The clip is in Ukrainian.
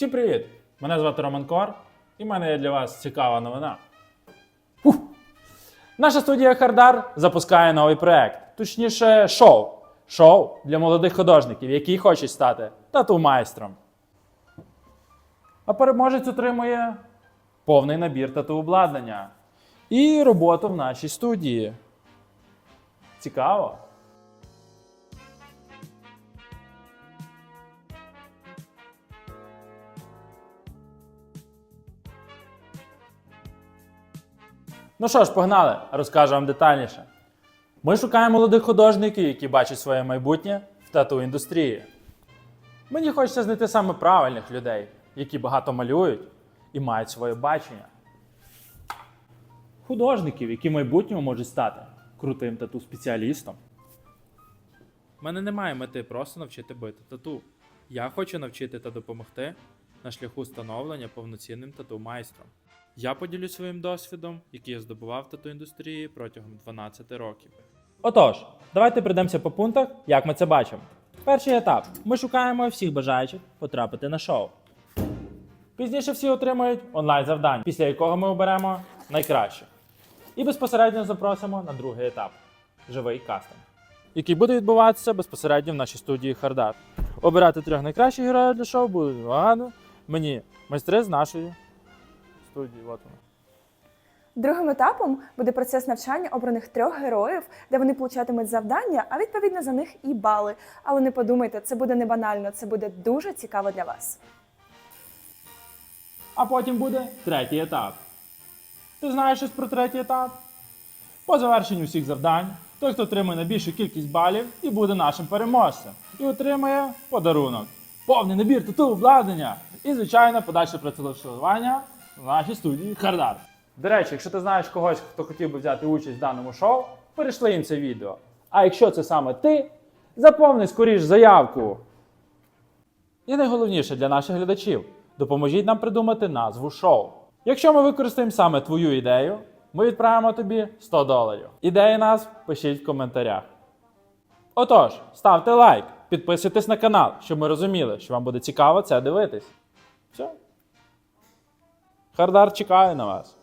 Всім привіт! Мене звати Роман Кор, і в мене є для вас цікава новина. Фух. Наша студія Хардар запускає новий проект, точніше, шоу. Шоу для молодих художників, які хочуть стати тату-майстром. А переможець отримує повний набір тату-обладнання і роботу в нашій студії. Цікаво? Ну що ж, погнали, розкажу вам детальніше. Ми шукаємо молодих художників, які бачать своє майбутнє в тату-індустрії. Мені хочеться знайти саме правильних людей, які багато малюють і мають своє бачення. Художників, які в майбутньому можуть стати крутим тату-спеціалістом. У мене немає мети просто навчити бити тату. Я хочу навчити та допомогти на шляху становлення повноцінним тату-майстром. Я поділюсь своїм досвідом, який я здобував тату-індустрії протягом 12 років. Отож, давайте прийдемося по пунктах, як ми це бачимо. Перший етап. Ми шукаємо всіх бажаючих потрапити на шоу. Пізніше всі отримують онлайн завдання, після якого ми оберемо найкраще. І безпосередньо запросимо на другий етап живий кастинг, який буде відбуватися безпосередньо в нашій студії Хардар. Обирати трьох найкращих героїв для шоу будуть багато. Мені майстри з нашої студії. Вони. Другим етапом буде процес навчання обраних трьох героїв, де вони получатимуть завдання, а відповідно за них і бали. Але не подумайте, це буде не банально, це буде дуже цікаво для вас. А потім буде третій етап. Ти знаєш щось про третій етап? По завершенню всіх завдань, той, хто отримає найбільшу кількість балів, і буде нашим переможцем. І отримає подарунок. Повний набір тату обладнання. І, звичайно, подальше працевлаштування в нашій студії Хардар. До речі, якщо ти знаєш когось, хто хотів би взяти участь в даному шоу, перейшли їм це відео. А якщо це саме ти, заповни скоріш заявку. І найголовніше для наших глядачів допоможіть нам придумати назву шоу. Якщо ми використаємо саме твою ідею, ми відправимо тобі 100 доларів. Ідеї назв пишіть в коментарях. Отож, ставте лайк, підписуйтесь на канал, щоб ми розуміли, що вам буде цікаво це дивитись. Все. Хардар чекає на вас.